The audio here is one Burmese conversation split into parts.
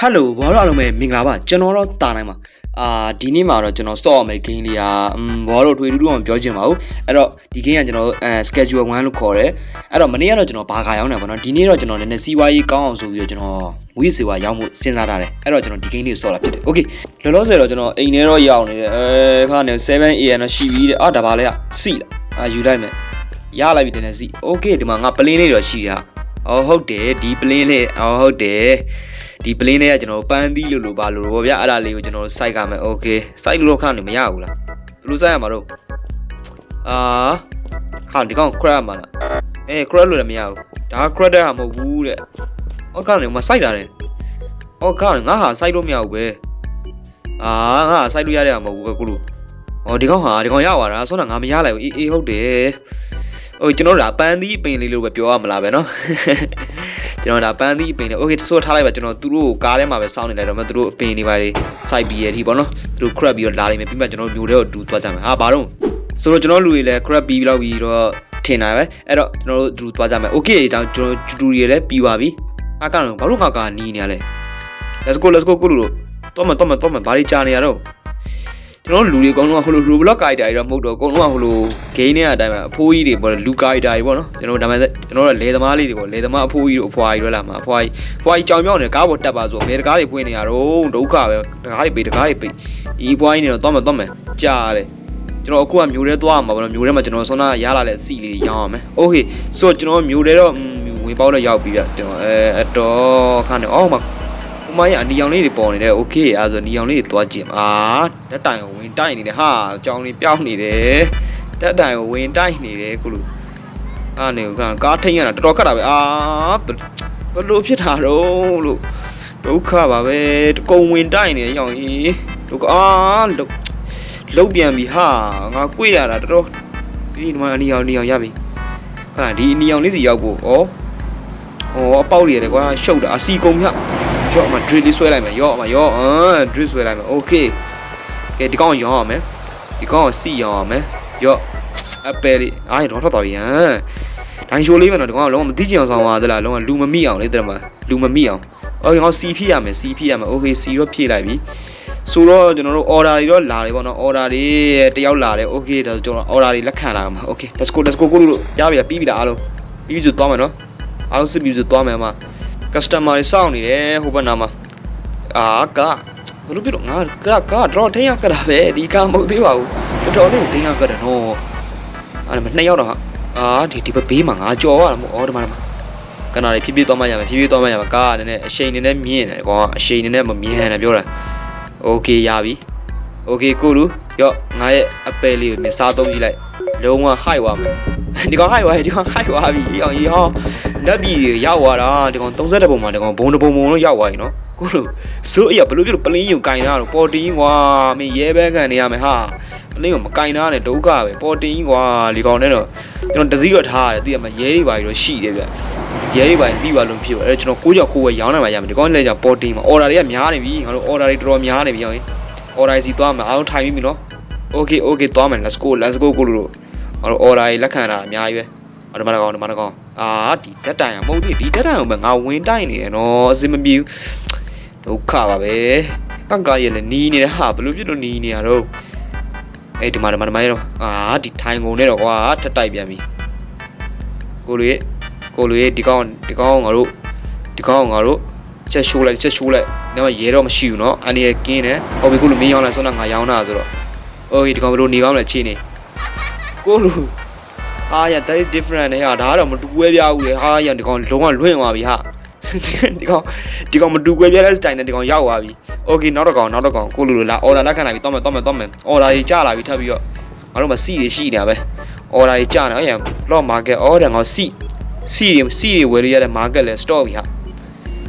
ဟယ်လိုဘာလို့အားလုံးပဲမင်္ဂလာပါကျွန်တော်တော့တာနိုင်ပါအာဒီနေ့မှာတော့ကျွန်တော် stop မယ် game လေးอ่ะอืมဘာလို့ထွေထူးထူးအောင်ပြောချင်ပါဘူးအဲ့တော့ဒီ game ကကျွန်တော်အဲ schedule 1လို့ခေါ်တယ်အဲ့တော့မနေ့ကတော့ကျွန်တော်ဘာခါရောက်နေပါတော့ဒီနေ့တော့ကျွန်တော်နည်းနည်းစီးပွားရေးကောင်းအောင်ဆိုပြီးတော့ကျွန်တော်မူရစေဝါရောက်မှုစဉ်းစားထားတယ်အဲ့တော့ကျွန်တော်ဒီ game လေးဆော့တာဖြစ်တယ် okay လောလောဆယ်တော့ကျွန်တော်အိမ်ထဲတော့ရောက်နေတယ်အဲခါနေ 7am တော့ရှိပြီတဲ့အာဒါပါလေကစီလားအာယူလိုက်မယ်ရလိုက်ပြီတင်နေစီ okay ဒီမှာငါ plane လေးတော့ရှိတာအော်ဟုတ်တယ်ဒီ plane လေးအော်ဟုတ်တယ် ဒီ plane လေးကကျွန်တော်ပန်းသီးလို့လို့ပါလို့ဗောဗျာအဲ့ဒါလေးကိုကျွန်တော်စိုက်ကမယ် okay စိုက်လို့တော့ခဏနေမရဘူးလားဘယ်လိုစိုက်ရမှာတော့အာခါဒီကောင် crab မှာလားအေး crab လို့လည်းမရဘူးဒါ crab တဲ့ဟာမဟုတ်ဘူးတဲ့ဟောကောင်နေမှာစိုက်တာတယ်ဟောကောင်ငါဟာစိုက်လို့မရဘူးပဲအာငါဟာစိုက်လို့ရတဲ့ဟာမဟုတ်ဘူးကိုလို့ဟောဒီကောင်ဟာဒီကောင်ရသွားတာဆိုတော့ငါမရလိုက်ဘူးအေးအေးဟုတ်တယ်ဟိုကျွန်တော်တို့ဒါပန်းသီးအပင်လေးလို့ပဲပြောရမလားပဲเนาะ ကျွန်တော်ဒါပန်းသီးအပင်လေး okay တဆိုးထားလိုက်ပါကျွန်တော်သူတို့ကားထဲမှာပဲစောင်းနေလိုက်တော့မှသူတို့အပင်တွေပါတွေစိုက်ပြီးရည်ပေါ့နော်သူတို့ crap ပြီးတော့လာလိုက်မယ်ပြီးမှကျွန်တော်မျိုးတွေကိုတူသွားကြမယ်ဟာဘာလို့ဆိုတော့ကျွန်တော်လူတွေလည်း crap ပြီးလောက်ပြီးတော့ထင်တာပဲအဲ့တော့ကျွန်တော်တို့တူသွားကြမယ် okay ဒါကျွန်တော်တူတူတွေလည်းပြီးပါပြီအကောင်ဘာလို့ငါကနီးနေရလဲ let's go let's go ကိုလူတို့တော့မတော့မတော့မဘာတွေကြာနေရတော့ ကျွန်တော်လူတွေအကုန်လုံးကဟိုလိုလူဘလော့ကာရိုက်တာတွေတော့မဟုတ်တော့အကုန်လုံးကဟိုလိုဂိမ်းတွေအတိုင်းပဲအဖိုးကြီးတွေပေါ့လူကာရိုက်တာတွေပေါ့နော်ကျွန်တော်ဒါမှကျွန်တော်တို့လေသမားလေးတွေပေါ့လေသမားအဖိုးကြီးတို့အဖွာကြီးတို့လာမှာအဖွာကြီးအဖွာကြီးကြောင်ပြောင်းနေကားပေါ်တက်ပါဆိုဘယ်တကားတွေဖွင့်နေရတော့ဒုက္ခပဲတကားတွေပိတ်တကားတွေပိတ်ဒီအဖွာကြီးနေတော့တော့မတော့မကြာတယ်ကျွန်တော်အခုကမျိုးထဲသွားမှာပေါ့နော်မျိုးထဲမှာကျွန်တော်ဆွမ်းနာရလာတဲ့စီလေးတွေရောင်းအောင်မယ်။ Okay ဆိုတော့ကျွန်တော်မျိုးထဲတော့ဝင်ပေါက်တော့ရောက်ပြီဗျကျွန်တော်အဲအတော်ခါနေအောင်မှာ ဥမာကြီးအနီအောင်လေးတွေပေါ်နေတယ် okay အဲဆိုနီအောင်လေးတွေသွားကြည့်မှာဓာတ်တိုင်ကိုဝင်တိုက်နေတယ်ဟာအကြောင်းလေးပြောင်းနေတယ်ဓာတ်တိုင်ကိုဝင်တိုက်နေတယ်ကုလူအားနေကကားထိန်ရတာတော်တော်ကတ်တာပဲအာဘလို့ဖြစ်တာတော့လို့ဒုက္ခပါပဲကုံဝင်တိုက်နေရောင်ကြီးဒုက္ခအာလုတ်ပြန်ပြီဟာငါကြွေရတာတော်တော်ဒီဒီမှာအနီအောင်နီအောင်ရပြီခဏဒီအနီအောင်လေးစီရောက်ဖို့ဩဩအပေါက်တွေရတယ်ကွာရှုပ်တာအစီကုံမြတ် ရော့မှာ drill လေးဆွဲလိုက်မယ်ရော့မှာရော့အာ drill ဆွဲလိုက်မယ် okay ကဲဒီကောင်ရောင်းအောင်မယ်ဒီကောင်ကိုစီရောင်းအောင်မယ်ရော့အပယ်လေးအားရတော့ထွက်သွားပြီဟမ်ဒိုင်ရှိုးလေးပဲတော့ဒီကောင်ကလုံးဝမသိချင်အောင်ဆောင်ပါသလားလုံးဝလူမမိအောင်လေတဲ့မှာလူမမိအောင်အော်ဒီကောင်စီဖြည့်ရမယ်စီဖြည့်ရမယ် okay စီတော့ဖြည့်လိုက်ပြီဆိုတော့ကျွန်တော်တို့ order တွေတော့လာတယ်ပေါ့နော် order တွေတယောက်လာတယ် okay ဒါဆိုကျွန်တော် order တွေလက်ခံလာမှာ okay let's go let's go ကိုလို့ရပြီပြီးပြီလားအားလုံးပြီးပြီဆိုသွားမယ်နော်အားလုံးစစ်ပြီဆိုသွားမယ်အမ customer တွေစောင့်နေတယ်ဟိုဘက်နားမှာအာကဘလို့ပြတော့ငါကကတော့ထိန်းရကြတာပဲဒီကမဟုတ်သေးပါဘူးတော်တော်လေးထိန်းရကြတယ်နော်အဲ့ဒါနှစ်ယောက်တော့ဟာအာဒီဒီဘက်ဘေးမှာငါကြော်ရတာမဟုတ်ဩဒီမှာကနာလေးဖြည်းဖြည်းသွားမှရမယ်ဖြည်းဖြည်းသွားမှရမယ်ကားကလည်းအရှိန်နေနဲ့မြင့်တယ်ကွာအရှိန်နေနဲ့မမြင်နဲ့ပြောတာโอเคရပြီโอเคကိုလူရော့ငါရဲ့အပယ်လေးကိုမစားသုံးကြည့်လိုက်လုံးဝဟိုက်သွားမယ် ဒီကောင်ဟိုက်သွားပြီဒီကောင်ဟိုက်သွားပြီအောင်ကြီးဟောလက်ပြီရောက်သွားတာဒီကောင်30ပုံမှာဒီကောင်ဘုံတပုံပုံလို့ရောက်သွားပြီနော်ကိုလူစိုးအရာဘလို့ပြလို့ပလင်းယူကင်တာတော့ပေါ်တင်းကွာမင်းရဲဘဲကန်နေရမယ်ဟာပလင်းကိုမကင်တာနဲ့ဒုက္ခပဲပေါ်တင်းကွာဒီကောင်နဲ့တော့ကျွန်တော်တစည်းရထားရတယ်သိရမရဲတွေပါပြီးတော့ရှိတယ်ဗျရဲတွေပါပြီးပါလို့ဖြစ်ပါအဲ့ကျွန်တော်ကိုကြောက်ခိုးဝဲရောင်းနိုင်ပါရမယ်ဒီကောင်လည်းကြောင့်ပေါ်တင်းမှာအော်ဒါတွေကများနေပြီငါတို့အော်ဒါတွေတော်တော်များနေပြီအောင်အော်ဒါစီသွားမှာအားလုံးထိုင်ပြီနော် okay okay သွားမယ် let's go let's go ကိုလူတို့ ငါတို့ order တွေလက်ခံတာအများကြီးပဲဟောဒီမှာတော့ဒီမှာတော့အာဒီဓာတ်တိုင်อ่ะမဟုတ်ဘူးဒီဓာတ်တိုင်ကိုပဲငါဝင်တိုက်နေတယ်နော်အစင်မပြေဘူးဒုက္ခပါပဲကကရဲ့လည်းနီးနေတယ်ဟာဘယ်လိုဖြစ်လို့နီးနေရတော့အဲ့ဒီမှာဒီမှာဒီမှာတော့အာဒီထိုင်ကုန်နဲ့တော့ကွာထက်တိုက်ပြန်ပြီကိုလူရဲ့ကိုလူရဲ့ဒီကောင်ဒီကောင်ငါတို့ဒီကောင်ငါတို့ချက်ရှိုးလိုက်ချက်ရှိုးလိုက်တော့ရဲတော့မရှိဘူးเนาะအန်ဒီရဲ့ကင်းတယ်ဟောပြီကိုလူမင်းရောင်းလိုက်ဆိုတော့ငါရောင်းတာဆိုတော့โอเคဒီကောင်ဘယ်လိုနေကောင်းလဲချင်းနေ ကိုလူဟာရန်တိုက် different နဲ့ဟာဒါကတော့မတူကွဲပြားဘူးလေဟာရန်ဒီကောင်လုံးဝလွင့်သွားပြီဟာဒီကောင်ဒီကောင်မတူကွဲပြားတဲ့ style နဲ့ဒီကောင်ရောက်သွားပြီ okay နောက်တစ်ကောင်နောက်တစ်ကောင်ကိုလူလူလာ order လက်ခံလာပြီတော့မယ်တော့မယ်တော့မယ် order ကြီးကျလာပြီထပ်ပြီးတော့ငါတို့မစီတွေရှိနေတာပဲ order ကြီးကျနေဟဲ့ lot market order ငါစီစီတွေစီတွေဝယ်လို့ရတဲ့ market လဲ store ပြီဟာ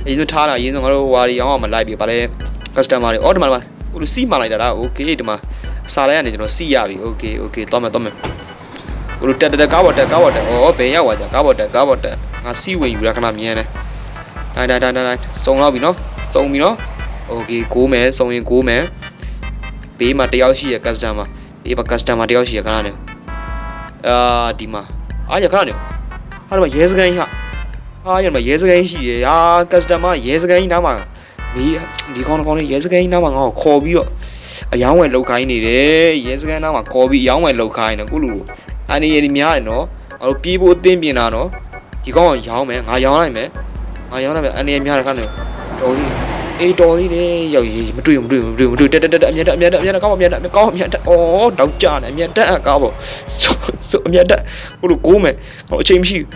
အရင်ဆုံးထားတာအရင်ဆုံးငါတို့ဟွာတွေအောင်အောင်မလိုက်ပြီဗာလဲ customer တွေ order မှာဟိုလူစီမှလိုက်တာဒါ okay ဒီမှာ စားလိုက်ရနေကျွန်တော်စီရပြီ okay okay တော့မယ်တော့မယ်ကိုလိုတက်တက်ကားပေါ်တက်ကားပေါ်တက်ဩဘယ်ရောက်သွားကြကားပေါ်တက်ကားပေါ်တက်ငါစီဝင်ယူရခဏမြင်တယ်တိုင်းတိုင်းတိုင်းတိုင်းစုံတော့ပြီနော်စုံပြီနော် okay ကိုမယ်စုံရင်ကိုမယ်ဘေးမှာတယောက်ရှိရ customer ဘေးမှာ customer တယောက်ရှိရခဏနေအာဒီမှာအားရခဏနေဟာဒီမှာရဲစကန်ကြီးဟာဟာရမှာရဲစကန်ကြီးရှိရဟာ customer ရဲစကန်ကြီးနားမှာမီးဒီကောင်းကောင်းလေးရဲစခန်းကြီးနားမှာငါ့ကိုခေါ်ပြီးတော့ အယောင်းဝယ်လောက်ခိုင်းနေတယ်ရဲစခန်းနားမှာခေါ်ပြီးအယောင်းဝယ်လောက်ခိုင်းနေခုလူအနေရည်များတယ်နော်အဲ့တော့ပြေးဖို့အသင်းပြင်တာနော်ဒီကောင်းကိုရောင်းမယ်ငါရောင်းလိုက်မယ်ငါရောင်းလိုက်မယ်အနေရည်များတယ်ခါနေတော်သေးအေးတော်သေးတယ်ရောက်ရေးမတွေ့ဘူးမတွေ့ဘူးမတွေ့ဘူးမတွေ့တက်တက်တက်အမြတ်တက်အမြတ်တက်အမြတ်တက်ကောင်းအမြတ်တက်ကောင်းအမြတ်တက်အော်တောက်ကြတယ်အမြတ်တက်အကောင်းပေါ့ဆိုအမြတ်တက်ဟိုလိုကိုးမယ်ဟိုအချိန်မရှိဘူး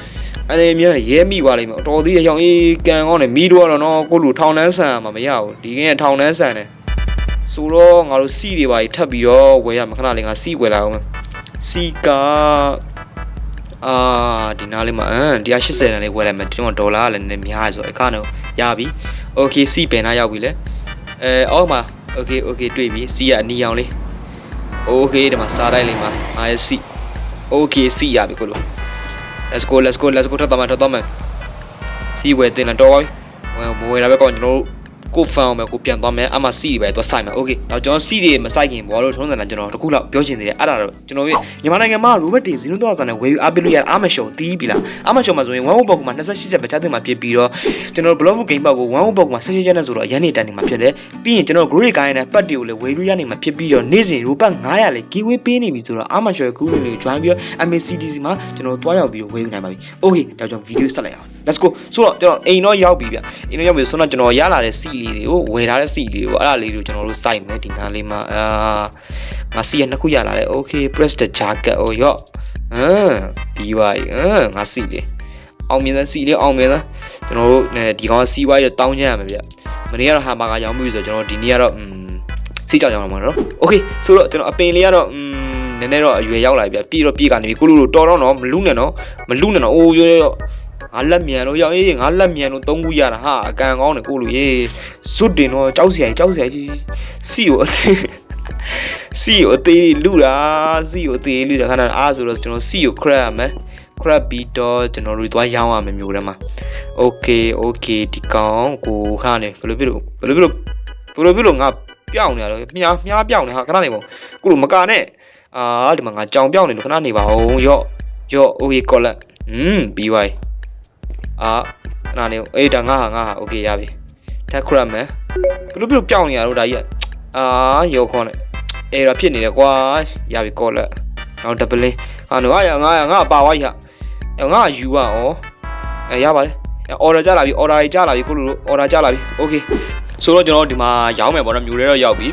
အဲ့ဒီမြန်ရဲမိသွားလိမ့်မယ်တော်သေးရအောင်အေးကန်ကောင်းတယ်မီးတော့တော့နော်ကိုလူထောင်နှန်းဆန်မှာမရဘူးဒီကင်းထောင်နှန်းဆန်တယ် ဆိုတော့ငါတို့စီတွေပါထပ်ပြီးတော့ဝယ်ရမှာခဏလေးငါစီဝယ်လာအောင်မယ်စီကအာဒီနားလေးမှာအမ်180တန်လေးဝယ်လိုက်မယ်ဒီတော့ဒေါ်လာကလည်းနည်းများရဆိုအခါတော့ရပြီโอเคစီပင်နာရောက်ပြီလေအဲအောက်မှာโอเคโอเคတွေ့ပြီစီကအနီအောင်လေးโอเคဒီမှာစားတိုင်းလေးမှာငါရဲ့စီโอเคစီရပြီကိုလို let's go let's go let's go ထပ်တော့မယ်ထပ်တော့မယ်စီဝယ်တင်လာတော့ဝယ်ဝယ်လာပဲကောကျွန်တော်တို့ ကိုဖန်အောင်ပဲကိုပြန်သွားမယ်အမှစီတွေပဲသွားဆိုင်မယ်โอเคတော့ကျွန်တော်စီတွေမဆိုင်ခင်ဘောလို့ထုံးစံတာကျွန်တော်တခုလောက်ပြောချင်သေးတယ်အဲ့ဒါတော့ကျွန်တော်မြန်မာနိုင်ငံမှာ Robert Day ဇီနိုတော့ဆန်နဲ့ဝယ်ယူအားပေးလို့ရအာမရှော်တီးပြီလားအာမရှော်မှာဆိုရင်1 box မှာ28ချက်ပဲချတဲ့မှာပြစ်ပြီးတော့ကျွန်တော် block game ပေါက်ကို1 box မှာ16ချက်နဲ့ဆိုတော့ရန်နေတန်နေမှာဖြစ်တယ်ပြီးရင်ကျွန်တော် grade ကိုင်းနဲ့ပတ်တွေကိုလည်းဝယ်လို့ရနေမှာဖြစ်ပြီးတော့နေ့စဉ် Robert 900လည်း giveaway ပေးနေပြီဆိုတော့အာမရှော်ရဲ့ group လေးကို join ပြီးတော့ MACDC မှာကျွန်တော်တွားရောက်ပြီးတော့ဝယ်ယူနိုင်ပါပြီโอเคဒါကြောင့် video ဆက်လိုက်အောင် let's go ဆိုတော့ကျွန်တော်အိမ်တော့ရောက်ပြီဗျအိမ်တော့ရောက်ပြီဆိုတော့ကျွန်တော်ရလာတဲ့စီ လေးတွေကိုဝယ်ထားတဲ့စီလေးတွေကိုအဲ့ဒါလေးတွေကိုကျွန်တော်တို့စိုက်မယ်ဒီနားလေးမှာအာငါစီရနှစ်ခုရလာတယ် okay press the jacket 哦ရော့ဟမ်ပြီးပါပြီဟမ်ငါစီလေးအောင်မြင်တဲ့စီလေးအောင်မြင်တဲ့ကျွန်တော်တို့ဒီကောင်စီးပွားရေးတောင်းကြရမယ်ဗျမနေ့ကတော့ဟာဘာကရောင်းပြီဆိုတော့ကျွန်တော်ဒီနေ့ကတော့อืมစီကြောင်ကြောင်တော့မှာနော် okay ဆိုတော့ကျွန်တော်အပင်လေးကတော့อืมနည်းနည်းတော့အရွယ်ရောက်လာပြီဗျပြီးတော့ပြေကနေပြီကိုလိုလိုတော်တော့နော်မလူနဲ့နော်မလူနဲ့နော်အိုးရောရော ငါလက်မြန်လို့ရောက်ရေးငါလက်မြန်လို့သုံးခုရတာဟာအကန်ကောင်းတယ်ကိုလူရေးဇွတ်တင်တော့ကြောက်စရာကြီးကြောက်စရာကြီးစီကိုအသေးစီကိုအသေးလူတာစီကိုအသေးလူတာခဏအားဆိုတော့ကျွန်တော်စီကို crab ရမယ် crab ပြီးတော့ကျွန်တော်တို့သွားရောင်းရမယ်မျိုးထဲမှာ okay okay ဒီကောင်ကိုခဏနေဘယ်လိုဖြစ်လို့ဘယ်လိုဖြစ်လို့ဘယ်လိုဖြစ်လို့ငါပြောင်းနေရတော့မြားမြားပြောင်းနေဟာခဏနေပေါ့ကိုလူမကာနဲ့အာဒီမှာငါကြောင်ပြောင်းနေလို့ခဏနေပါဦးရော့ရော့ okay ကောလက်อืมပြီး ပါပြီ အာခဏနေအေးဒါငါဟာငါဟာโอเคရပြီထက်ခရမယ်ဘလို့ဘလို့ပြောင်းနေရတော့ဒါကြီးအာရောခေါ်နေအေးတော့ဖြစ်နေတယ်ကွာရပြီကောလက်နောက်ဒပလင်းဟာငါရငါရငါပါဝါကြီးဟာအဲငါယူပါဩအဲရပါတယ်အော်ဒါကြလာပြီအော်ဒါကြီးကြလာပြီကိုလူတို့အော်ဒါကြလာပြီโอเคဆိုတော့ကျွန်တော်ဒီမှာရောင်းမယ်ပေါ့နော်မျိုးတွေတော့ရောက်ပြီ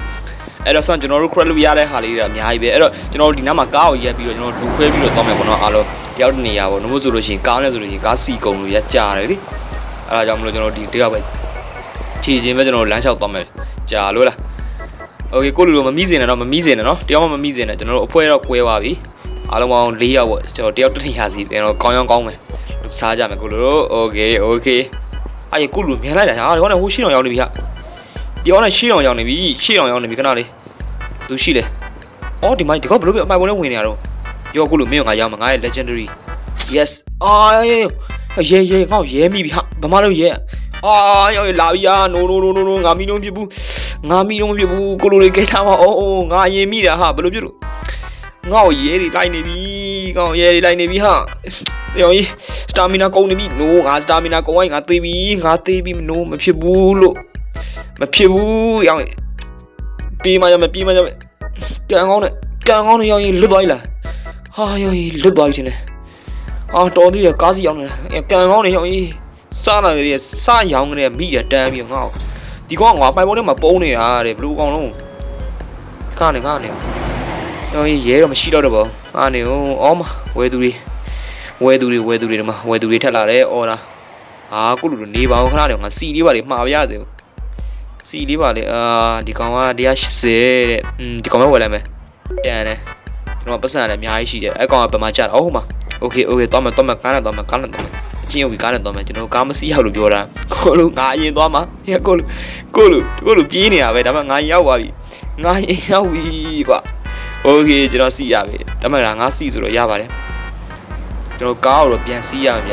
အဲ့တော့ဆန်ကျွန်တော်တို့ credit ရတဲ့ဟာလေးတွေအများကြီးပဲအဲ့တော့ကျွန်တော်တို့ဒီနားမှာကားကိုရက်ပြီးတော့ကျွန်တော်တို့လူခွဲပြီးတော့တောင်းမယ်ပေါ့နော်အားလုံး ရောက်တဲ့နေရာပေါ့နှမို့ဆိုလို့ရှိရင်ကားနဲ့ဆိုလို့ရှိရင်ကားစီကုံလို့ရက်ကြတယ်လေအဲ့ဒါကြောင့်မလို့ကျွန်တော်ဒီတယောက်ပဲခြေချင်းပဲကျွန်တော်လမ်းလျှောက်တောင်းမယ်ကြာလို့လားโอเคကိုလူလိုမမိစင်နဲ့တော့မမိစင်နဲ့နော်တယောက်မှမမိစင်နဲ့ကျွန်တော်တို့အဖွဲတော့ကွဲသွားပြီအားလုံးပေါင်း၄ယောက်ပေါ့ကျွန်တော်တယောက်တစ်နေရာစီကျွန်တော်ကောင်းရောင်းကောင်းမယ်စားကြမယ်ကိုလူတို့โอเคโอเคအဲ့ကိုလူမြန်လိုက်တာဟာဒီကောင်ကဟိုရှင်းအောင်ရောက်နေပြီဟာဒီကောင်ကရှင်းအောင်ရောက်နေပြီရှင်းအောင်ရောက်နေပြီခဏလေးသူရှိတယ်အော်ဒီမိုင်းဒီကောင်ဘလို့ပြအမိုင်ပေါ်နဲ့ဝင်နေရတော့ ရောကိုလူမင်းကငါရောက်မှာငါရဲ့ legendary yes အာရဲရဲငါ့ကိုရဲမိပြီဟာဘာမှလို့ရဲအာရောလာပြီဟာ no no no no no ငါမီလုံးဖြစ်ဘူးငါမီလုံးမဖြစ်ဘူးကိုလိုလေးကိထားပါအော်အိုးငါရင်မိတာဟာဘယ်လိုဖြစ်လို့ငါ့ကိုရဲတွေလိုက်နေပြီငါ့ကိုရဲတွေလိုက်နေပြီဟာရောကြီးစတာမီနာကုန်နေပြီ no ငါစတာမီနာကုန်ရင်ငါသေးပြီငါသေးပြီ no မဖြစ်ဘူးလို့မဖြစ်ဘူးရောင်ပြေးမရမပြေးမရမကန်ကောင်းနဲ့ကန်ကောင်းနဲ့ရောင်ကြီးလွတ်သွားပြီလား ဟာရောင်ကြီးလွတ်သွားပြီရှင်လေအာတော်သေးတယ်ကားစီရောက်နေတယ်ကန်ကောင်းနေရောက်ရေးစားလာကြတယ်စားရောင်းကြတယ်မိရတန်းပြီးငါ့ကိုဒီကောင်ကငါပိုင်ပေါ်ထဲမှာပုံးနေတာတဲ့ဘလူးကောင်လုံးခါနေခါနေရောက်ရေးရဲတော့မရှိတော့တော့ဘောခါနေဦးအော်မဝဲသူတွေဝဲသူတွေဝဲသူတွေဒီမှာဝဲသူတွေထက်လာတယ်အော်လားအာကုလူနေပါဦးခဏနေငါစီလေးပါလေမှားပြရတယ်စီလေးပါလေအာဒီကောင်က180တဲ့อืมဒီကောင်ပဲဝယ်လိုက်မယ်တန်တယ် ကျွန်တော်ပတ်စံလည်းအများကြီးရှိတယ်အဲ့ကောင်ကပမာကြတာအော်ဟိုမှာ โอเคโอเคတော့မယ်တော့မယ်ကားနဲ့တော့မယ်ကားနဲ့တော့မယ်အချင်းရုပ်ပြီးကားနဲ့တော့မယ်ကျွန်တော်ကားမစီးရလို့ပြောတာကိုလူငါအရင်သွားမှာဟဲ့ကိုလူကိုလူကိုလူပြေးနေတာပဲဒါမှငါရောက်သွားပြီငါရင်ရောက်ပြီကွာโอเคကျွန်တော်စီးရပြီဒါမှငါစီးဆိုတော့ရပါတယ်ကျွန်တော်ကားကိုတော့ပြန်စီးရမှာဗျ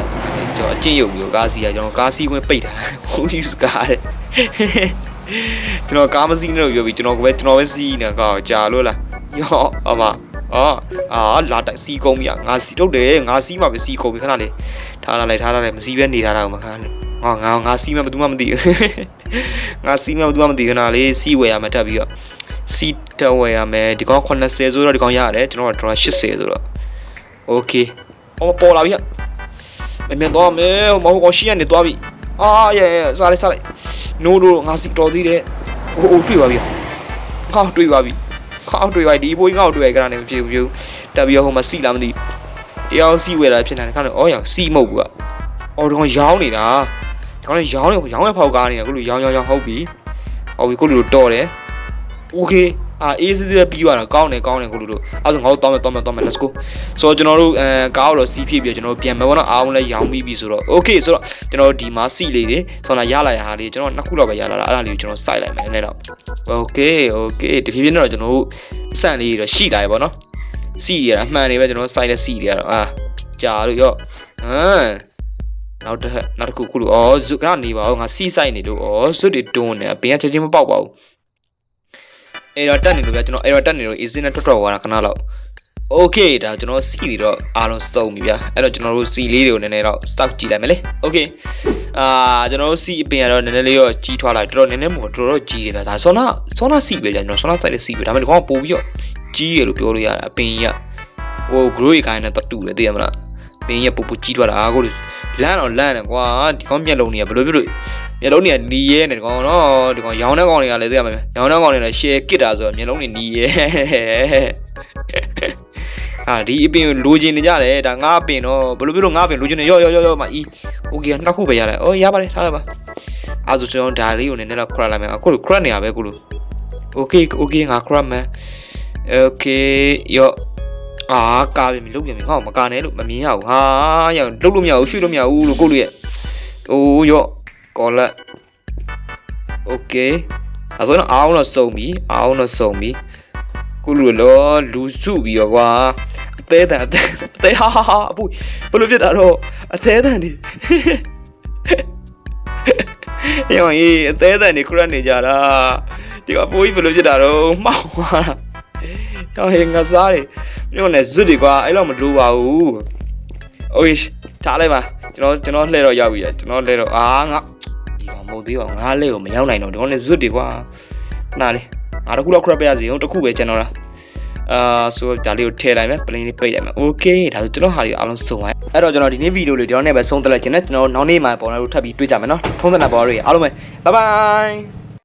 ကျွန်တော်အချင်းရုပ်ပြီးကားစီးရကျွန်တော်ကားစီးဝင်ပိတ်တာဟိုဒီစကားတဲ့ကျွန်တော်ကားမစီးနဲ့လို့ပြောပြီးကျွန်တော်ကပဲကျွန်တော်ပဲစီးနေကားကိုကြာလို့လားယောအမ အာအာလာတိုက်စီကုံပြီငါစီထုတ်တယ်ငါစီမှပဲစီကုံပြီခဏလေးထားလာလိုက်ထားလာလိုက်မစီပဲနေထားတာကမခဏငါငါငါစီမှဘယ်သူမှမသိဘူးငါစီမှဘယ်သူမှမသိခဏလေးစီဝယ်ရမှာတက်ပြီးတော့စီတဝယ်ရမယ်ဒီကောင်80ဆိုတော့ဒီကောင်ရတယ်ကျွန်တော်က drone 80ဆိုတော့ okay အော်ပေါ်လာပြီအမြင်တော့မယ်မဟုတ်ကောင်ရှိရနေသွားပြီအာရဲစားလိုက်စားလိုက် no no ငါစီတော်သေးတယ်ဟိုဟိုတွေ့ပါပြီဟာတွေ့ပါပြီ ဟောတွေ့ပါဒီဘိုးကြီးငါ့ကိုတွေ့ရကြတာနေမဖြစ်ဘူးတက်ပြီးတော့ဟိုမှာစီလာမသိတရားစီဝယ်တာဖြစ်နေတယ်ခါတော့အော်ရစီမဟုတ်ဘူးကအော်ဒီကောင်ရောင်းနေတာ ကျွန်တော်ရောင်းနေရောင်းရဖောက်ကားနေတာခုလိုရောင်းရောင်းရောင်းဟုတ်ပြီဟုတ်ပြီခုလိုတော့တယ်โอเค အာအေးစစ်စစ်ပြီးသွားတာကောင်းတယ်ကောင်းတယ်ခုလိုတို့အဲ့ဒါဆိုငါတို့တောင်းမယ်တောင်းမယ်တောင်းမယ် let's go ဆိုတော့ကျွန်တော်တို့အဲကားကိုတော့စီးဖြစ်ပြီးတော့ကျွန်တော်တို့ပြန်မယ်ဘောနော်အားလုံးလည်းရောင်းပြီးပြီဆိုတော့ okay ဆိုတော့ကျွန်တော်တို့ဒီမှာစီလေးတွေဆောင်းလာရလာရဟာလေးကျွန်တော်နှစ်ခုလောက်ပဲရလာတာအဲ့ဒါလေးကိုကျွန်တော်စိုက်လိုက်မယ်နည်းနည်းတော့ okay okay တဖြည်းဖြည်းနဲ့တော့ကျွန်တော်တို့စံလေးတွေတော့ရှိလာပြီပေါ့နော်စီရတာအမှန်တွေပဲကျွန်တော်တို့စိုက်လက်စီတွေကတော့အာကြာလို့ရောဟမ်နောက်တစ်ခါနောက်တစ်ခုခုလို့ဩဇုခဏနေပါဦးငါစီးဆိုင်နေလို့ဩဇွတ်တွေတွန်းနေဘင်းကချက်ချင်းမပေါက်ပါဘူး အဲ့တော့တက်နေလို့ဗျာကျွန်တော်အဲ့တော့တက်နေလို့ easy နဲ့ထွက်ထွက်သွားတာခဏလောက် okay ဒါကျွန်တော်စီတွေတော့အားလုံးစုံပြီဗျာအဲ့တော့ကျွန်တော်တို့စီလေးတွေကိုနည်းနည်းတော့ stock ကြည့်လိုက်မယ်လေ okay အာကျွန်တော်တို့စီအပင်ကတော့နည်းနည်းလေးတော့ကြီးထွားလာတော်တော်နည်းနည်းမို့တော်တော်ကြီးတယ်ဗျာဒါဆောနာဆောနာစီပဲဗျာကျွန်တော်ဆောနာဆိုင်တဲ့စီပဲဒါပေမဲ့ဒီကောင်ကပို့ပြီးတော့ကြီးရလို့ပြောလို့ရတာအပင်ကြီးကဟို grow ကြီးကိုင်းနဲ့တော့တူတယ်သိရမလားပင်ကြီးကပို့ပို့ကြီးထွားတာကိုလန့်တော့လန့်တယ်ကွာဒီကောင်မျက်လုံးတွေကဘယ်လိုဖြစ်လို့ မျက်လုံးတွေကနီးရဲနေဒီကောင်နော်ဒီကောင်ရောင်းတဲ့ကောင်တွေကလည်းသိရမှာရောင်းတဲ့ကောင်တွေလည်း share ကစ်တာဆိုတော့မျက်လုံးတွေနီးရဲ အာဒီအပင်ကိုလိုချင်နေကြတယ်ဒါငါအပင်တော့ဘယ်လိုဖြစ်လို့ငါအပင်လိုချင်နေရော့ရော့ရော့ရော့မအီโอเคနှစ်ခုပဲရတယ်အော်ရပါတယ်ထားလိုက်ပါအဲဆိုကျွန်တော်ဒါလေးကိုနည်းနည်းတော့ crack လိုက်မယ်အခုလို crack နေရပဲအခုလိုโอเคโอเคငါ crack မယ်โอเคရော့အာကားပြီလုတ်ပြန်ပြီငါ့ကိုမကာနဲ့လို့မမြင်ရဘူးဟာရလုတ်လို့မရဘူးရွှေ့လို့မရဘူးလို့ကိုယ့်လူရဲ့အိုးရော့ ကော်လက်โอเคအဲဆိုတော့အားအောင်တော့စုံပြီအားအောင်တော့စုံပြီကိုလူလောလူစုပြီးတော့ကွာအသေးတန်အသေးအသေးဟာဟာဟာအပူဘယ်လိုဖြစ်တာတော့အသေးတန်နေရောင်ကြီးအသေးတန်နေခရက်နေကြတာဒီကအပူကြီးဘယ်လိုဖြစ်တာတော့မှောက်သွားတာရောင်ကြီးငါစားတယ်မြို့နယ်ဇွတ်တွေကွာအဲ့လောက်မလိုပါဘူးโอ้ยထားလိုက်ပါကျွန်တော်ကျွန်တော်လှည့်တော့ရောက်ပြီကျွန်တော်လှည့်တော့အာငါဒီကောင် မဟုတ်သေးပါဘူးငါလှည့်ကိုမရောက်နိုင်တော့ဒီကောင်လည်းဇွတ်တွေကွာခဏလေးငါတခုတော့ခရက်ပြရစီအောင်တခုပဲကျွန်တော်လားအာဆိုဒါလေးကိုထည့်လိုက်မယ်ပလင်းလေးပိတ်လိုက်မယ်โอเคဒါဆိုကျွန်တော်ဟာလေးအားလုံးစုံပါအဲ့တော့ကျွန်တော်ဒီနေ့ဗီဒီယိုလေးဒီတော့နဲ့ပဲဆုံးသက်လိုက်ခြင်းနဲ့ကျွန်တော်နောက်နေ့မှာပေါ်လာလို့ထပ်ပြီးတွေ့ကြမယ်နော်ထုံးစံနာပေါ်ရအားလုံးပဲဘိုင်ဘိုင်